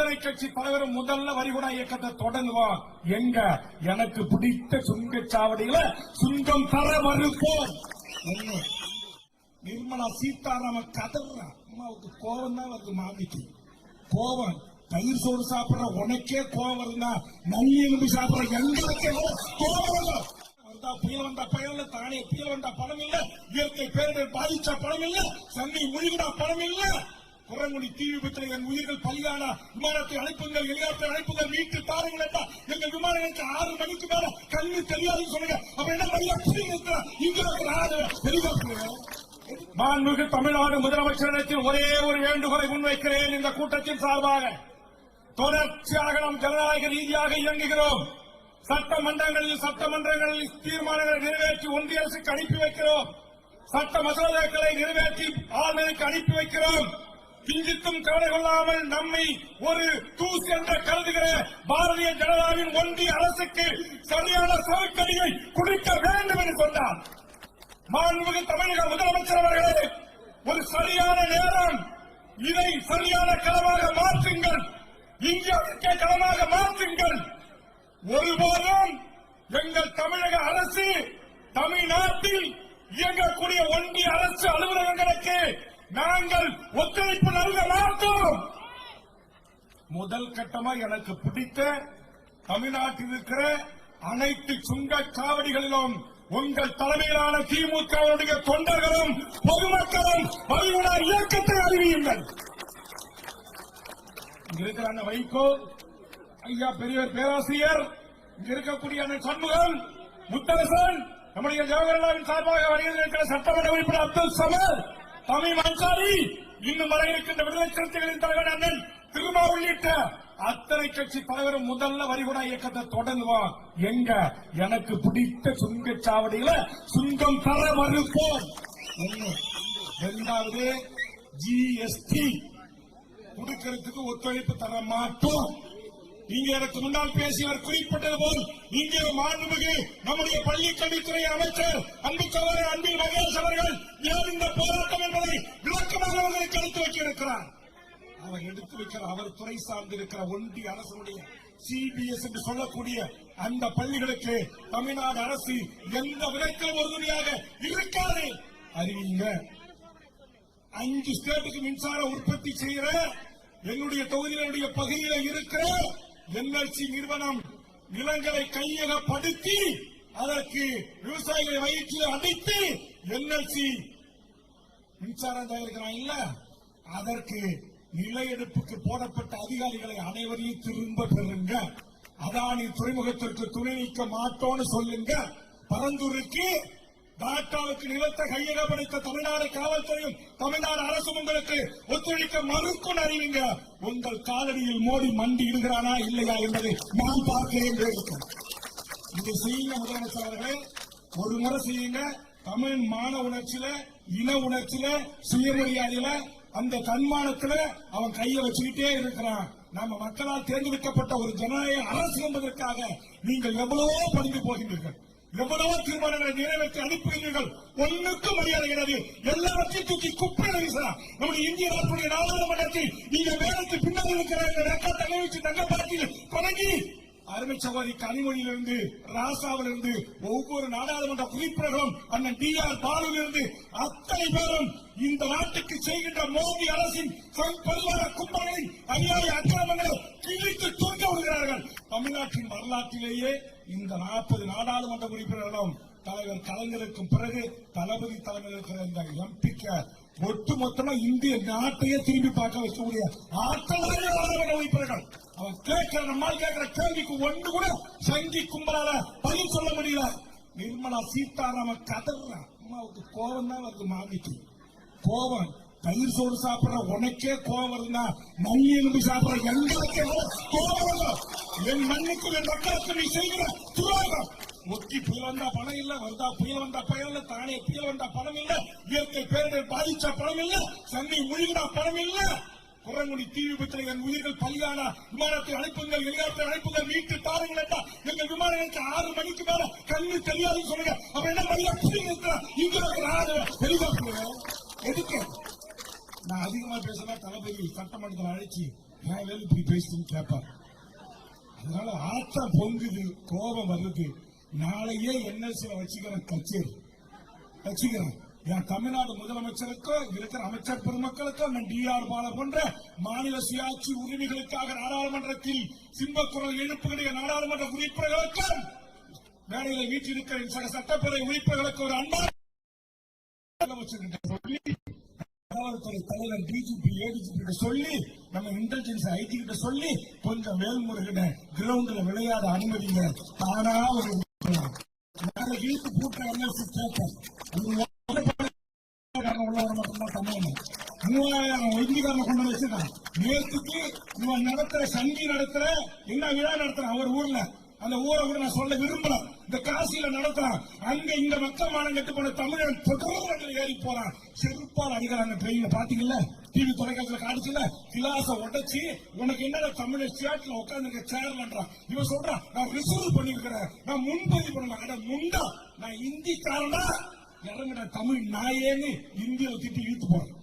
அத்தனை கட்சி தலைவரும் முதல்ல வரிகுடா இயக்கத்தை தொடங்குவோம் எங்க? எனக்கு பிடித்த சுங்கச்சாவடியில சுங்கம் தர மறுப்போம். நிர்மலா சீதாராம கதறா. அம்மாவுக்கு கோபம் தான் வருது மாமிக்கு. கோபம். தயிர் சோறு சாப்பிடுற உனக்கே கோபம் வருதுன்னா நல்லி எலும்பு சாப்பிடுற எங்களுக்கே கோபம் வந்தா புயல் வந்தா பயன் இல்ல தானே புயல் வந்தா பணம் இல்ல இயற்கை பேரிடர் பாதிச்சா பணம் இல்ல சன்னி முழுகிடா பணம் இல்லை. குரங்குடி தீ விபத்தில் என் உயிர்கள் பலியான விமானத்தை அழைப்புங்கள் ஹெலிகாப்டர் அழைப்புங்கள் மீட்டு தாருங்கள் என்றா எங்கள் விமானங்களுக்கு ஆறு மணிக்கு மேல கல்வி தெரியாதுன்னு சொல்லுங்க. அப்ப என்ன வழியா புரிய இங்க இருக்கிற ஹெலிகாப்டர். மாண்புமிகு தமிழ்நாடு முதலமைச்சரிடத்தில் ஒரே ஒரு வேண்டுகோளை முன்வைக்கிறேன் இந்த கூட்டத்தின் சார்பாக. தொடர்ச்சியாக நாம் ஜனநாயக ரீதியாக இயங்குகிறோம். சட்டமன்றங்களில் சட்டமன்றங்களில் தீர்மானங்களை நிறைவேற்றி ஒன்றிய அரசுக்கு அனுப்பி வைக்கிறோம். சட்ட மசோதாக்களை நிறைவேற்றி ஆளுநருக்கு அனுப்பி வைக்கிறோம். சிந்தித்தும் கவலை கொள்ளாமல் நம்மை ஒரு தூசு என்று கருதுகிற பாரதிய ஜனதாவின் ஒன்றிய அரசுக்கு சரியான சவுக்கடியை கொடுக்க வேண்டும் என்று சொன்னார். மாண்புமிகு தமிழக முதலமைச்சர் அவர்களே ஒரு சரியான நேரம் இதை சரியான களமாக மாற்றுங்கள். இந்தியாவிற்கே களமாக மாற்றுங்கள். ஒருபோதும் எங்கள் தமிழக அரசு தமிழ்நாட்டில் இயங்கக்கூடிய ஒன்றிய அரசு அலுவலகங்களுக்கு நாங்கள் ஒத்துழைப்பு நல்க மாட்டோம். முதல் கட்டமா எனக்கு பிடித்த தமிழ்நாட்டில் இருக்கிற அனைத்து சுங்கச் சாவடிகளிலும் உங்கள் தலைமையிலான திமுகவுடைய தொண்டர்களும் பொதுமக்களும் வரிவுணா இயக்கத்தை அறிவியுங்கள். இங்க இருக்கிற அண்ணன் வைகோ ஐயா பெரியவர் பேராசிரியர் இங்க இருக்கக்கூடிய அண்ணன் சண்முகம் முத்தரசன் நம்முடைய ஜவஹர்லாலின் சார்பாக வருகிறது இருக்கிற சட்டமன்ற உறுப்பினர் அப்துல் சமர். தமிழ் அன்சாரி இன்னும் வர இருக்கின்ற விடுதலை சிறுத்தைகளின் தலைவர் அண்ணன் திருமா உள்ளிட்ட அத்தனை கட்சி தலைவரும் முதல்ல வரிகுடா இயக்கத்தை தொடங்குவோம் எங்க? எனக்கு பிடித்த சுங்கச்சாவடியில சுங்கம் தர மறுப்போம். இரண்டாவது ஜிஎஸ்டி கொடுக்கறதுக்கு ஒத்துழைப்பு தர மாட்டோம். நீங்கள் எனக்கு முன்னால் பேசியவர் குறிப்பிட்டது போல் இங்கே மாண்புமிகு நம்முடைய பள்ளி கல்வித்துறை அமைச்சர் அன்பு அன்பில் மகேஷ் அவர்கள் ஏன் இந்த போராட்டம் என்பதை விளக்கமாக அவர்களுக்கு எடுத்து வைக்கிறார் அவர் எடுத்து வைக்கிற அவர் துறை சார்ந்திருக்கிற ஒன்றிய அரசுடைய சிபிஎஸ் என்று சொல்லக்கூடிய அந்த பள்ளிகளுக்கு தமிழ்நாடு அரசு எந்த விதத்திலும் உறுதுணையாக இருக்காது. அறிவிங்க. அஞ்சு ஸ்டேட்டுக்கு மின்சார உற்பத்தி செய்யற என்னுடைய தொகுதியினுடைய பகுதியில இருக்கிற என்எல்சி நிறுவனம் நிலங்களை கையகப்படுத்தி அதற்கு விவசாயிகளை வயிற்றில் அடைத்து என்எல்சி மின்சாரம் தயாரிக்கிறான் இல்ல? அதற்கு நில எடுப்புக்கு போடப்பட்ட அதிகாரிகளை அனைவரையும் திரும்ப பெறுங்க. அதானி துறைமுகத்திற்கு துணை நீக்க மாட்டோம்னு சொல்லுங்க. பரந்தூருக்கு டாட்டாவுக்கு நிலத்தை கையகப்படுத்த தமிழ்நாடு காவல்துறையும் தமிழ்நாடு அரசும் உங்களுக்கு ஒத்துழைக்க மறுக்கும் அறிவிங்க. உங்கள் காலடியில் மோடி மண்டி இடுகிறானா இல்லையா என்பதை நான் பார்க்கிறேன் இதை செய்யுங்க முதலமைச்சர். அவர்களே ஒரு முறை செய்யுங்க. தமிழ் மான உணர்ச்சியில இன உணர்ச்சியில சுயமரியாதையில அந்த தன்மானத்துல அவன் கையை வச்சுக்கிட்டே இருக்கிறான். நம்ம மக்களால் தேர்ந்தெடுக்கப்பட்ட ஒரு ஜனநாயக அரசு என்பதற்காக நீங்கள் எவ்வளவோ பணிந்து போகின்றீர்கள். எவ்வளவோ தீர்மானங்களை நிறைவேற்றி அனுப்புகிறீர்கள். ஒண்ணுக்கும் மரியாதை எல்லாவற்றையும் தூக்கி குப்பையில வீசலாம். நம்முடைய இந்திய நாட்டுடைய நாடாளுமன்றத்தில் நீங்க வேலைக்கு பின்னால் இருக்கிற ரெக்கா தலை வச்சு தங்க பார்ட்டியில் தொடங்கி அருமை சகோதரி கனிமொழியிலிருந்து ராசாவிலிருந்து ஒவ்வொரு நாடாளுமன்ற உறுப்பினர்களும் அண்ணன் டி ஆர் பாலுவிலிருந்து அத்தனை பேரும் இந்த நாட்டுக்கு செய்கின்ற மோடி அரசின் பரிவார கும்பலின் அநியாய அக்கிரமங்களை கிழித்து தூங்க விடுகிறார்கள் தமிழ்நாட்டின் வரலாற்றிலேயே இந்த நாற்பது நாடாளுமன்ற உறுப்பினர்களும் தலைவர் கலைஞருக்கும் பிறகு தளபதி தலைமையில் இருக்கிற இந்த எம்பிக்க ஒட்டுமொத்தமா இந்திய நாட்டையே திரும்பி பார்க்க வைக்கக்கூடிய ஆற்றலான நாடாளுமன்ற உறுப்பினர்கள். அவன் கேட்கிற நம்மால் கேட்கிற கேள்விக்கு ஒன்று கூட சங்கி கும்பலால பதில் சொல்ல முடியல. நிர்மலா சீதாராமன் கதறான் அம்மாவுக்கு கோபம் தான் வருது மாமிக்கு. கோபம். தயிர் சோறு சாப்பிடுற உனக்கே கோபம் இருந்தா நல்லி எலும்பு சாப்பிடுற எங்களுக்கே கோபம் என் மண்ணுக்கும் என் மக்களுக்கு நீ செய்கிற துரோகம். முத்தி புயல் வந்தா பணம் இல்ல வருதா புயல் வந்தா பயம் இல்ல தானே புயல் வந்தா பணம் இல்ல இயற்கை பேரிடர் பாதிச்சா பணம் இல்ல சன்னி முழுகினா பணம் இல்ல. குரங்குடி தீ விபத்தில் என் உயிர்கள் பலியான விமானத்தை அழைப்புங்கள் ஹெலிகாப்டர் அழைப்புங்கள் மீட்டு தாருங்கள் என்றா எங்கள் விமானங்களுக்கு ஆறு மணிக்கு மேல கண்ணு தெரியாதுன்னு சொல்லுங்க. அப்ப என்ன வழியா புரிய இங்க ஆறு ஹெலிகாப்டர். எதுக்கு? நான் அதிகமா பேசினா தளபதி சட்டமன்றத்தில் அழைச்சி ஏன் வேலை இப்படி பேசுன்னு கேட்பார். அதனால ஆத்தம் பொங்குது கோபம் வருது. நாளையே என்எல்சில வச்சுக்கிறேன் கச்சேரி. வச்சுக்கிறேன். என் தமிழ்நாடு முதலமைச்சருக்கோ இருக்கிற அமைச்சர் பெருமக்களுக்கோ நான் டிஆர் பால போன்ற மாநில சுயாட்சி உரிமைகளுக்காக நாடாளுமன்றத்தில் சிம்பக்குரல் எழுப்புகிற நாடாளுமன்ற உறுப்பினர்களுக்கும் மேடையில வீட்டில் இருக்கிற சட்டப்பேரவை உறுப்பினர்களுக்கு ஒரு அன்பா முதலமைச்சர்கிட்ட காவல்துறை தலைவர் டிஜிபி ஏடிஜிபி கிட்ட சொல்லி நம்ம இன்டெலிஜென்ஸ் ஐடி கிட்ட சொல்லி கொஞ்சம் வேல்முருகன கிரவுண்ட்ல விளையாட அனுமதிங்க. தானா ஒரு நாளை இழுத்து பூட்ட என்எல்சி கேட்பேன் உள்ளவரை மட்டும்தான் தமிழ் மூவாயிரம் இந்திக்காரனை கொண்டு வந்து வச்சிருக்கான் நேற்றுக்கு இவன் நடத்துற சங்கி நடத்துற என்ன விழா நடத்துறான் அவர் ஊர்ல. அந்த ஊரை கூட நான் சொல்ல விரும்புறேன் இந்த காசியில நடத்துறான் அங்க இந்த மக்கள் மானம் கட்டு போன தமிழன் தொடர்ந்து ஏறி போறான். செருப்பால் அடிக்கிறாங்க ட்ரெயின்ல பாத்தீங்கல்ல? டிவி தொலைக்காட்சியில காட்டுச்சுல கிளாஸ உடைச்சு உனக்கு என்னடா தமிழ் ஸ்டேட்ல உட்கார்ந்து சேர்லன்றான் இவன் சொல்றான் நான் ரிசர்வ் பண்ணிருக்கிறேன். நான் முன்பதிவு பண்ண அட முண்டா. நான் இந்திக்காரனா இறங்குற தமிழ் நாயேன்னு இந்தியாவை திட்டி இழுத்து போறேன்.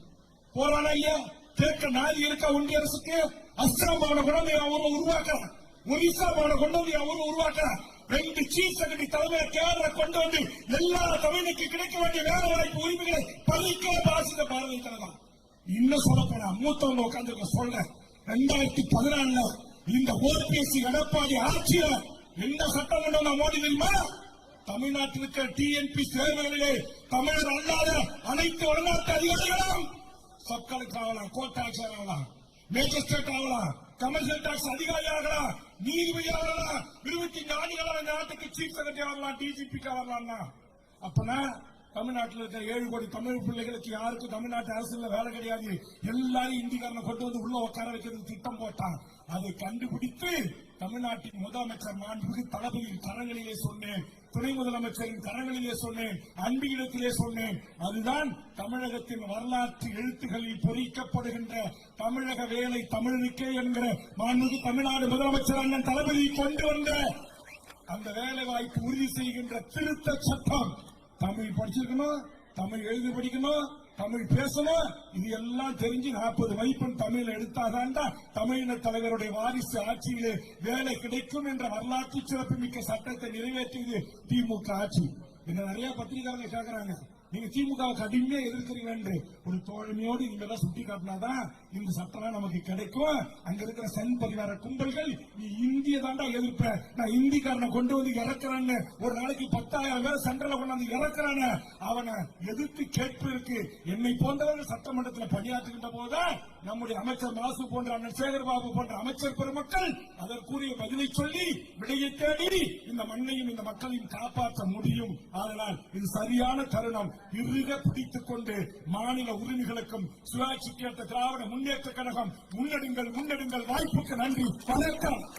போறானா ஐயா கேட்க நாதி இருக்கா ஒன்றிய அரசுக்கு? அஸ்ஸாம் பவனை கொண்டு வந்து அவரை உருவாக்குறான். ஒரிசா பவனை கொண்டு வந்து அவரை உருவாக்குறான். ரெண்டு சீஃப் செக்ரட்டரி தலைமையை கேடரை கொண்டு வந்து எல்லா தமிழுக்கு கிடைக்க வேண்டிய வேலை வாய்ப்பு உரிமைகளை பறிக்க பாசித்த பாரதிய ஜனதா இன்னும் சொல்ல போனா மூத்தவங்க உட்கார்ந்து சொல்ல ரெண்டாயிரத்தி பதினாலுல இந்த ஓபிஎஸ்சி எடப்பாடி ஆட்சியில எந்த சட்டம் நான் வந்தா மோடி தெரியுமா? தமிழ்நாட்டில் இருக்கிற டிஎன்பி தேர்வுகளிலே தமிழர் அல்லாத அனைத்து வடநாட்டு அதிகாரிகளும் சப் கலெக்டர் ஆகலாம் கோர்ட் ஆட்சியர் ஆகலாம் மேஜிஸ்ட்ரேட் ஆகலாம் கமர்ஷியல் டாக்ஸ் அதிகாரி ஆகலாம் நீதிபதி ஆகலாம் இருபத்தி அஞ்சு சீஃப் செக்ரட்டரி வரலாம் டிஜிபிக்கு வரலாம்னா அப்பனா தமிழ்நாட்டில் இருக்கிற ஏழு கோடி தமிழ் பிள்ளைகளுக்கு யாருக்கும் தமிழ்நாட்டு அரசுல வேலை கிடையாது. எல்லாரும் இந்திக்காரனை கொண்டு வந்து உள்ள உட்கார வைக்கிறது திட்டம் போட்டான். அதை கண்டுபிடித்து தமிழ்நாட்டின் முதலமைச்சர் மாண்புக்கு தளபதியின் கரங்களிலே சொன்னேன். துணை முதலமைச்சரின் கரங்களிலே சொன்னேன். அன்பியிடத்திலே சொன்னேன். அதுதான் தமிழகத்தின் வரலாற்று எழுத்துக்களில் பொறிக்கப்படுகின்ற தமிழக வேலை தமிழனுக்கே என்கிற மாண்புக்கு தமிழ்நாடு முதலமைச்சர் அண்ணன் தளபதி கொண்டு வந்த அந்த வேலை வாய்ப்பு உறுதி செய்கின்ற திருத்த சட்டம். தமிழ் படிச்சிருக்கணும்? தமிழ் எழுதி படிக்கணும்? தமிழ் பேசணும்? இது எல்லாம் தெரிஞ்சு நாற்பது மதிப்பெண் தமிழ் எடுத்தாதான்டா தமிழின தலைவருடைய வாரிசு ஆட்சியிலே வேலை கிடைக்கும் என்ற வரலாற்று சிறப்புமிக்க சட்டத்தை நிறைவேற்றியது திமுக ஆட்சி. என்ன நிறைய பத்திரிகையாளர்கள் கேட்கிறாங்க நீங்க திமுக கடுமையா எதிர்க்கிறீங்க என்று ஒரு தோழமையோடு நீங்க எல்லாம் சுட்டி காட்டினாதான் இந்த சட்டம் நமக்கு கிடைக்கும். அங்க இருக்கிற சன் பரிவார கும்பல்கள் நீ இந்திய தாண்டா எதிர்ப்ப. நான் இந்திக்காரனை கொண்டு வந்து இறக்குறேன்னு ஒரு நாளைக்கு பத்தாயிரம் பேர் சென்ட்ரல கொண்டாந்து இறக்குறான அவனை எதிர்த்து கேட்பதற்கு என்னை போன்றவர்கள் சட்டமன்றத்தில் பணியாற்றுகின்ற போதுதான் நம்முடைய அமைச்சர் மாசு போன்ற அண்ணன் சேகர் பாபு போன்ற அமைச்சர் பெருமக்கள் அதற்குரிய பதிலை சொல்லி விடையை தேடி இந்த மண்ணையும் இந்த மக்களையும் காப்பாற்ற முடியும். ஆதலால் இது சரியான தருணம். இறுக பிடித்துக் கொண்டு மாநில உரிமைகளுக்கும் சுயாட்சி ஏற்ற திராவிட முன்னேற்ற கழகம் முன்னெடுங்கள் முன்னெடுங்கள். வாய்ப்புக்கு நன்றி. வணக்கம்.